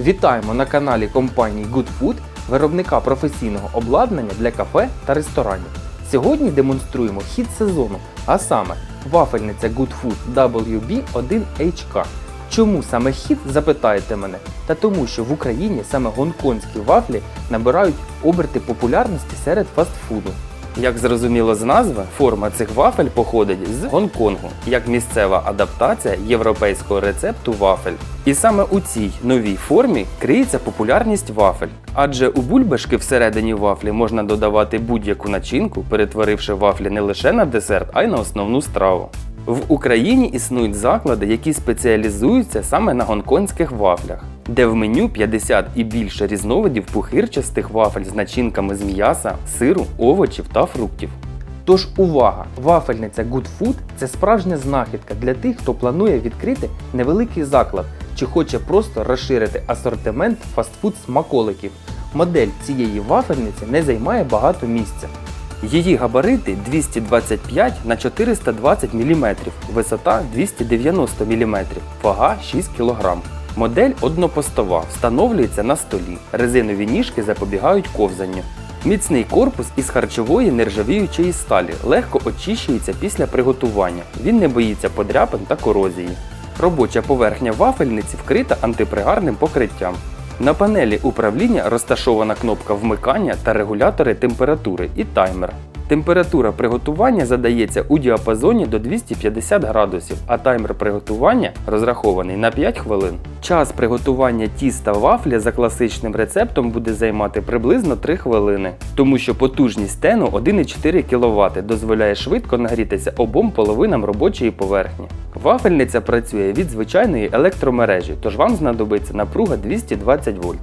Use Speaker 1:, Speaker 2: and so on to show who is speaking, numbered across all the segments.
Speaker 1: Вітаємо на каналі компанії Good Food, виробника професійного обладнання для кафе та ресторанів. Сьогодні демонструємо хід сезону, а саме вафельниця Good Food WB1HK. Чому саме хід, запитаєте мене? Та тому, що в Україні саме гонконгські вафлі набирають оберти популярності серед фастфуду. Як зрозуміло з назви, форма цих вафель походить з Гонконгу, як місцева адаптація європейського рецепту вафель. І саме у цій новій формі криється популярність вафель. Адже у бульбашки всередині вафлі можна додавати будь-яку начинку, перетворивши вафлі не лише на десерт, а й на основну страву. В Україні існують заклади, які спеціалізуються саме на гонконгських вафлях, де в меню 50 і більше різновидів пухирчастих вафель з начинками з м'яса, сиру, овочів та фруктів. Тож увага! Вафельниця Good Food – це справжня знахідка для тих, хто планує відкрити невеликий заклад чи хоче просто розширити асортимент фастфуд смаколиків. Модель цієї вафельниці не займає багато місця. Її габарити 225 на 420 мм, висота 290 мм, вага 6 кг. Модель однопостова, встановлюється на столі. Резинові ніжки запобігають ковзанню. Міцний корпус із харчової нержавіючої сталі легко очищується після приготування. Він не боїться подряпин та корозії. Робоча поверхня вафельниці вкрита антипригарним покриттям. На панелі управління розташована кнопка вмикання та регулятори температури і таймер. Температура приготування задається у діапазоні до 250 градусів, а таймер приготування розрахований на 5 хвилин. Час приготування тіста вафля за класичним рецептом буде займати приблизно 3 хвилини, тому що потужність стену 1,4 кВт дозволяє швидко нагрітися обом половинам робочої поверхні. Вафельниця працює від звичайної електромережі, тож вам знадобиться напруга 220 вольт.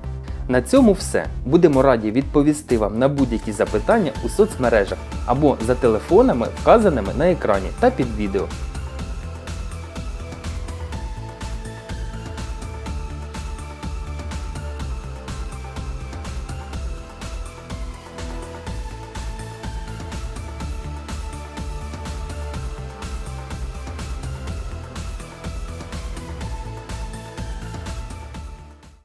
Speaker 1: На цьому все. Будемо раді відповісти вам на будь-які запитання у соцмережах або за телефонами, вказаними на екрані та під відео.